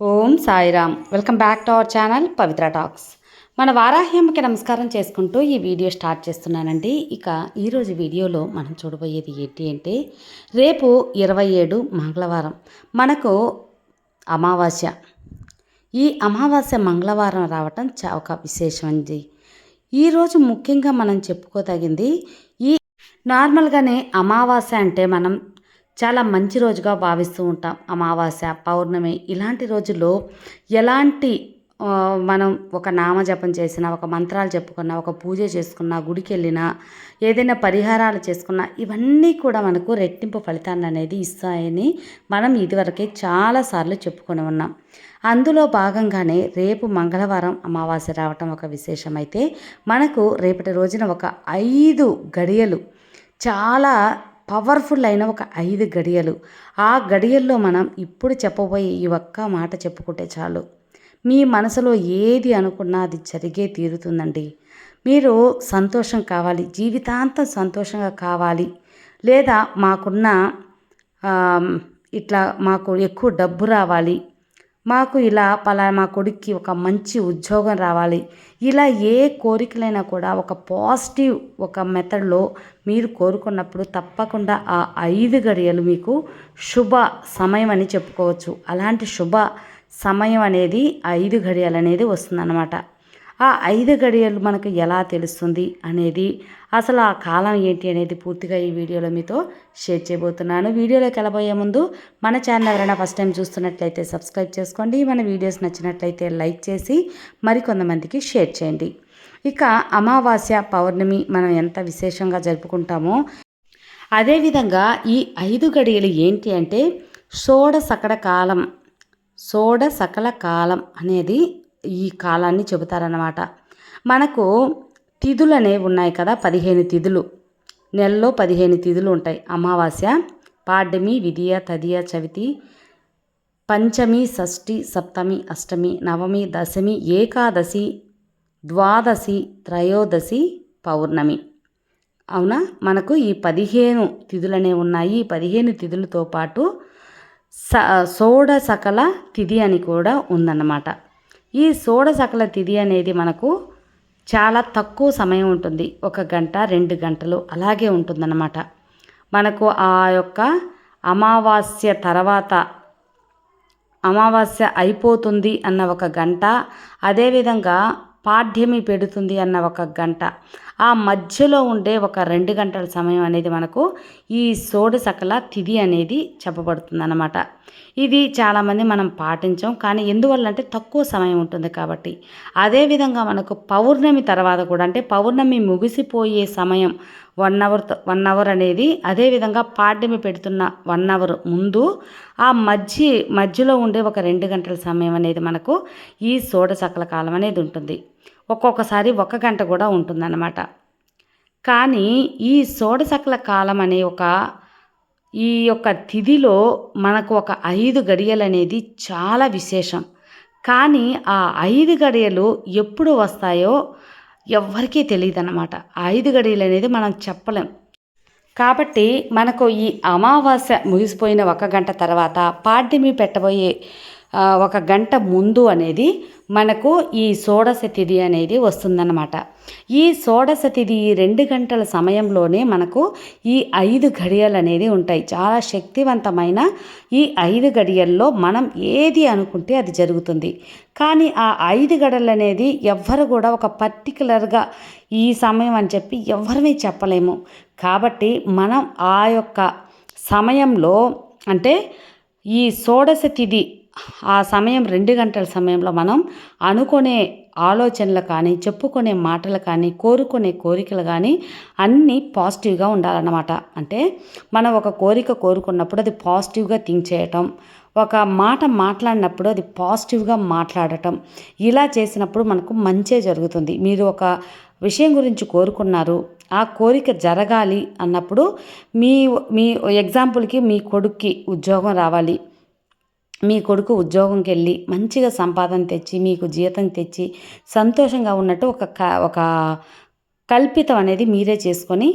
Om Sairam. Welcome back to our channel Pavitra talks. మన వారాహ్యంకి నమస్కారం చేసుకుంటూ ఈ వీడియో స్టార్ట్ చేస్తున్నానండి. ఇక ఈరోజు వీడియోలో మనం చూడబోయేది ఏంటి అంటే రేపు ఇరవై ఏడు మంగళవారం మనకు అమావాస్య. ఈ అమావాస్య మంగళవారం రావటం చా ఒక విశేషం అండి. ఈరోజు ముఖ్యంగా మనం చెప్పుకోదగింది ఈ నార్మల్గానే అమావాస్య అంటే మనం చాలా మంచి రోజుగా భావిస్తూ ఉంటాం. అమావాస్య పౌర్ణమి ఇలాంటి రోజుల్లో ఎలాంటి మనం ఒక నామజపం చేసినా ఒక మంత్రాలు చెప్పుకున్నా ఒక పూజ చేసుకున్నా గుడికి వెళ్ళినా ఏదైనా పరిహారాలు చేసుకున్నా ఇవన్నీ కూడా మనకు రెట్టింపు ఫలితాన్ని అనేది ఇస్తాయని మనం ఇదివరకే చాలాసార్లు చెప్పుకొని ఉన్నాం. అందులో భాగంగానే రేపు మంగళవారం అమావాస్య రావటం ఒక విశేషమైతే మనకు రేపటి రోజున ఒక ఐదు గడియలు చాలా పవర్ఫుల్ అయిన ఒక ఐదు గడియలు. ఆ గడియల్లో మనం ఇప్పుడు చెప్పబోయే ఈ ఒక్క మాట చెప్పుకుంటే చాలు. మీ మనసులో ఏది అనుకున్నా అది జరిగే తీరుతుందండి. మీరు సంతోషం కావాలి జీవితాంతం సంతోషంగా కావాలి. లేదా మాకున్న ఇట్లా మాకు ఎక్కువ డబ్బు రావాలి. మాకు ఇలా పలా మా కొడుక్కి ఒక మంచి ఉద్యోగం రావాలి. ఇలా ఏ కోరికలైనా కూడా ఒక పాజిటివ్ ఒక మెథడ్లో మీరు కోరుకున్నప్పుడు తప్పకుండా ఆ ఐదు గడియలు మీకు శుభ సమయం అని చెప్పుకోవచ్చు. అలాంటి శుభ సమయం అనేది ఐదు గడియలు అనేది వస్తుందన్నమాట. ఆ ఐదు గడియలు మనకు ఎలా తెలుస్తుంది అనేది అసలు ఆ కాలం ఏంటి అనేది పూర్తిగా ఈ వీడియోలో మీతో షేర్ చేయబోతున్నాను. వీడియోలోకి వెళ్ళబోయే ముందు మన ఛానల్ ఎవరైనా ఫస్ట్ టైం చూస్తున్నట్లయితే సబ్స్క్రైబ్ చేసుకోండి. మన వీడియోస్ నచ్చినట్లయితే లైక్ చేసి మరికొంతమందికి షేర్ చేయండి. ఇక అమావాస్య పౌర్ణమి మనం ఎంత విశేషంగా జరుపుకుంటామో అదేవిధంగా ఈ ఐదు గడియలు ఏంటి అంటే షోడ సకడ కాలం షోడ సకల కాలం అనేది ఈ కాలాన్ని చెబుతారన్నమాట. మనకు తిథులు అనేవి ఉన్నాయి కదా పదిహేను తిథులు. నెలలో పదిహేను తిథులు ఉంటాయి. అమావాస్య పాడ్యమి విధియ తదియ చవితి పంచమి షష్ఠి సప్తమి అష్టమి నవమి దశమి ఏకాదశి ద్వాదశి త్రయోదశి పౌర్ణమి. అవునా? మనకు ఈ పదిహేను తిథులనే ఉన్నాయి. ఈ పదిహేను తిథులతో పాటు స సోడ సకల తిథి అని కూడా ఉందన్నమాట. ఈ సోడసకల తిథి అనేది మనకు చాలా తక్కువ సమయం ఉంటుంది. ఒక గంట రెండు గంటలు అలాగే ఉంటుందన్నమాట. మనకు ఆ యొక్క అమావాస్య తర్వాత అమావాస్య అయిపోతుంది అన్న ఒక గంట అదేవిధంగా పాడ్యమి పెడుతుంది అన్న ఒక గంట. ఆ మధ్యలో ఉండే ఒక రెండు గంటల సమయం అనేది మనకు ఈ సోడసకల తిథి అనేది చెప్పబడుతుంది అనమాట ఇది చాలామంది మనం పాటించాం కానీ ఎందువల్ల అంటే తక్కువ సమయం ఉంటుంది కాబట్టి. అదేవిధంగా మనకు పౌర్ణమి తర్వాత కూడా అంటే పౌర్ణమి ముగిసిపోయే సమయం వన్ అవర్ వన్ అవర్ అనేది అదేవిధంగా పాడ్యమి పెడుతున్న వన్ అవర్ ముందు ఆ మధ్య మధ్యలో ఉండే ఒక రెండు గంటల సమయం అనేది మనకు ఈ సోడసకల కాలం అనేది ఉంటుంది. ఒక్కొక్కసారి ఒక గంట కూడా ఉంటుందన్నమాట. కానీ ఈ సోడసకల కాలం అనే ఒక ఈ యొక్క తిథిలో మనకు ఒక ఐదు గడియలు అనేది చాలా విశేషం. కానీ ఆ ఐదు గడియలు ఎప్పుడు వస్తాయో ఎవ్వరికీ తెలియదన్నమాట. ఐదు గడియలు అనేది మనం చెప్పలేం. కాబట్టి మనకు ఈ అమావాస్య ముగిసిపోయిన ఒక గంట తర్వాత పాడ్యమి పెట్టబోయే ఒక గంట ముందు అనేది మనకు ఈ షోడశ తిథి అనేది వస్తుందన్నమాట. ఈ షోడశ తిథి ఈ రెండు గంటల సమయంలోనే మనకు ఈ ఐదు ఘడియలు అనేది ఉంటాయి. చాలా శక్తివంతమైన ఈ ఐదు గడియల్లో మనం ఏది అనుకుంటే అది జరుగుతుంది. కానీ ఆ ఐదు గడలు అనేది ఎవ్వరు కూడా ఒక పర్టికులర్గా ఈ సమయం అని చెప్పి ఎవరిని చెప్పలేము. కాబట్టి మనం ఆ యొక్క సమయంలో అంటే ఈ షోడశ తిథి ఆ సమయం రెండు గంటల సమయంలో మనం అనుకునే ఆలోచనలు కానీ చెప్పుకునే మాటలు కానీ కోరుకునే కోరికలు కానీ అన్నీ పాజిటివ్గా ఉండాలన్నమాట. అంటే మనం ఒక కోరిక కోరుకున్నప్పుడు అది పాజిటివ్గా థింక్ చేయటం ఒక మాట మాట్లాడినప్పుడు అది పాజిటివ్గా మాట్లాడటం ఇలా చేసినప్పుడు మనకు మంచే జరుగుతుంది. మీరు ఒక విషయం గురించి కోరుకున్నారు ఆ కోరిక జరగాలి అన్నప్పుడు మీ మీ ఎగ్జాంపుల్కి మీ కొడుక్కి ఉద్యోగం రావాలి మీ కొడుకు ఉద్యోగంకి వెళ్ళి మంచిగా సంపాదన తెచ్చి మీకు జీతం తెచ్చి సంతోషంగా ఉన్నట్టు ఒక క ఒక కల్పితం అనేది మీరే చేసుకొని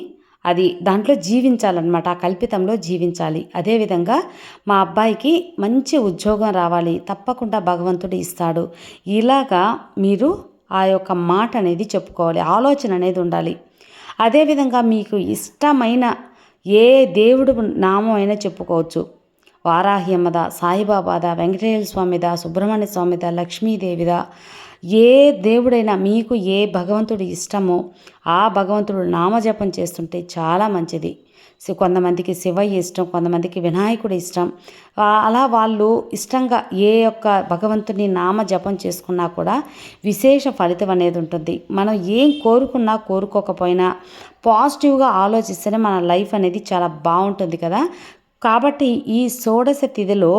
అది దాంట్లో జీవించాలన్నమాట. ఆ కల్పితంలో జీవించాలి. అదేవిధంగా మా అబ్బాయికి మంచి ఉద్యోగం రావాలి. తప్పకుండా భగవంతుడు ఇస్తాడు. ఇలాగా మీరు ఆ యొక్క మాట అనేది చెప్పుకోవాలి. ఆలోచన అనేది ఉండాలి. అదేవిధంగా మీకు ఇష్టమైన ఏ దేవుడు నామం అయినా చెప్పుకోవచ్చు. వారాహి సాయిబాబాద వెంకటేశ్వర స్వామిదా సుబ్రహ్మణ్య స్వామిద లక్ష్మీదేవిద. ఏ దేవుడైనా మీకు ఏ భగవంతుడు ఇష్టమో ఆ భగవంతుడు నామజపం చేస్తుంటే చాలా మంచిది. కొంతమందికి శివయ్య ఇష్టం కొంతమందికి వినాయకుడు ఇష్టం. అలా వాళ్ళు ఇష్టంగా ఏ యొక్క భగవంతుని నామ జపం చేసుకున్నా కూడా విశేష ఫలితం అనేది ఉంటుంది. మనం ఏం కోరుకున్నా కోరుకోకపోయినా పాజిటివ్గా ఆలోచిస్తేనే మన లైఫ్ అనేది చాలా బాగుంటుంది కదా. కాబట్టి ఈ షోడశ తిథిలో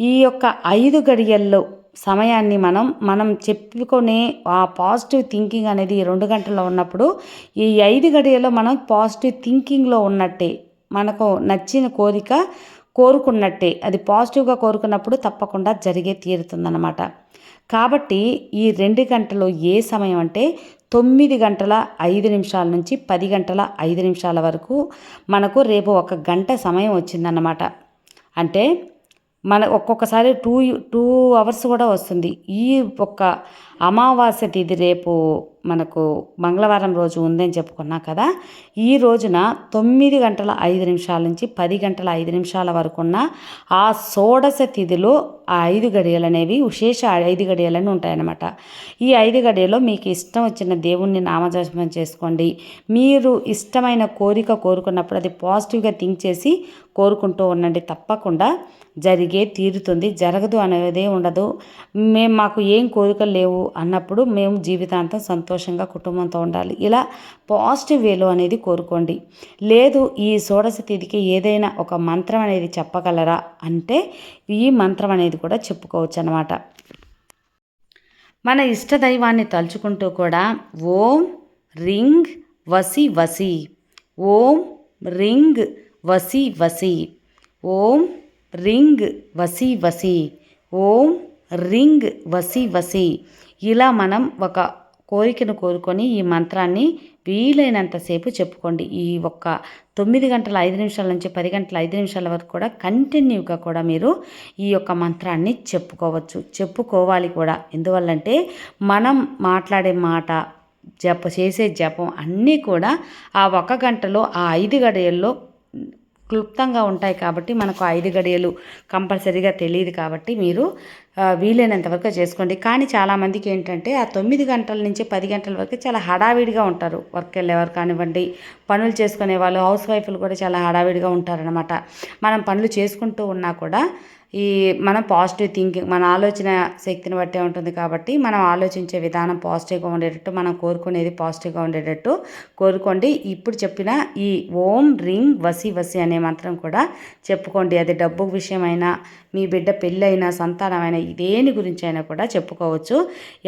ఈ యొక్క ఐదు గడియల్లో సమయాన్ని మనం మనం చెప్పుకునే ఆ పాజిటివ్ థింకింగ్ అనేది రెండు గంటల్లో ఉన్నప్పుడు ఈ ఐదు గడియల్లో మనం పాజిటివ్ థింకింగ్లో ఉన్నట్టే మనకు నచ్చిన కోరిక కోరుకున్నట్టే అది పాజిటివ్గా కోరుకున్నప్పుడు తప్పకుండా జరిగే తీరుతుందన్నమాట. కాబట్టి ఈ రెండు గంటలు ఏ సమయం అంటే తొమ్మిది గంటల ఐదు నిమిషాల నుంచి పది గంటల ఐదు నిమిషాల వరకు మనకు రేపు ఒక గంట సమయం వచ్చిందన్నమాట. అంటే మన ఒక్కొక్కసారి టూ టూ అవర్స్ కూడా వస్తుంది. ఈ ఒక్క అమావాస్య తిథి రేపు మనకు మంగళవారం రోజు ఉందని చెప్పుకున్నా కదా ఈ రోజున తొమ్మిది గంటల ఐదు నిమిషాల నుంచి పది గంటల ఐదు నిమిషాల వరకు ఉన్న ఆ షోడశ తిథిలో ఆ ఐదు గడియలు అనేవి విశేష ఐదు గడియలని ఉంటాయన్నమాట. ఈ ఐదు గడియలో మీకు ఇష్టం వచ్చిన దేవుణ్ణి నామజపం చేసుకోండి. మీరు ఇష్టమైన కోరిక కోరుకున్నప్పుడు అది పాజిటివ్గా థింక్ చేసి కోరుకుంటూ ఉండండి. తప్పకుండా జరిగే తీరుతుంది. జరగదు అనేదే ఉండదు. మేము మాకు ఏం కోరికలు లేవు. అన్నప్పుడు మేము జీవితాంతం సంతోషంగా కుటుంబంతో ఉండాలి. ఇలా పాజిటివ్ వేలో అనేది కోరుకోండి. లేదు ఈ షోడశ తిథికి ఏదైనా ఒక మంత్రం అనేది చెప్పగలరా అంటే ఈ మంత్రం అనేది కూడా చెప్పుకోవచ్చు అనమాట మన ఇష్ట దైవాన్ని తలుచుకుంటూ కూడా ఓం రింగ్ వసి వసి ఓం రింగ్ వసి వసి ఓం రింగ్ వసి వసి ఓం రింగ్ వసి వసి. ఇలా మనం ఒక కోరికను కోరుకొని ఈ మంత్రాన్ని వీలైనంతసేపు చెప్పుకోండి. ఈ ఒక్క తొమ్మిది గంటల ఐదు నిమిషాల నుంచి పది గంటల ఐదు నిమిషాల వరకు కూడా కంటిన్యూగా కూడా మీరు ఈ యొక్క మంత్రాన్ని చెప్పుకోవచ్చు. చెప్పుకోవాలి కూడా. ఎందువల్లంటే మనం మాట్లాడే మాట జప చేసే జపం అన్నీ కూడా ఆ ఒక గంటలో ఆ ఐదు గడియల్లో క్లుప్తంగా ఉంటాయి కాబట్టి మనకు ఐదు గడియలు కంపల్సరీగా తెలియదు కాబట్టి మీరు వీలైనంత వరకు చేసుకోండి. కానీ చాలామందికి ఏంటంటే ఆ తొమ్మిది గంటల నుంచి పది గంటల వరకు చాలా హడావిడిగా ఉంటారు. వర్క్ వెళ్ళేవారు కానివ్వండి పనులు చేసుకునే వాళ్ళు హౌస్ వైఫ్లు కూడా చాలా హడావిడిగా ఉంటారనమాట మనం పనులు చేసుకుంటూ ఉన్నా కూడా ఈ మనం పాజిటివ్ థింకింగ్ మన ఆలోచన శక్తిని బట్టే ఉంటుంది కాబట్టి మనం ఆలోచించే విధానం పాజిటివ్గా ఉండేటట్టు మనం కోరుకునేది పాజిటివ్గా ఉండేటట్టు కోరుకోండి. ఇప్పుడు చెప్పిన ఈ ఓం రింగ్ వసి వసి అనే మంత్రం కూడా చెప్పుకోండి. అది డబ్బు విషయమైనా మీ బిడ్డ పెళ్ళైనా సంతానమైనా దేని గురించి అయినా కూడా చెప్పుకోవచ్చు.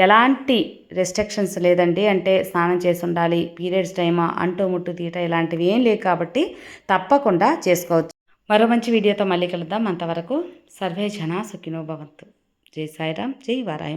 ఎలాంటి రెస్ట్రిక్షన్స్ లేదండి. అంటే స్నానం చేసి ఉండాలి పీరియడ్స్ టైమా అంటూ ముట్టు తీట ఇలాంటివి ఏం లేవు కాబట్టి తప్పకుండా చేసుకోవచ్చు. మరో మంచి వీడియోతో మళ్ళీ కలుద్దాం. అంతవరకు సర్వే జన సుఖినో భవంతు. జై సాయిరామ్ జై వారాయి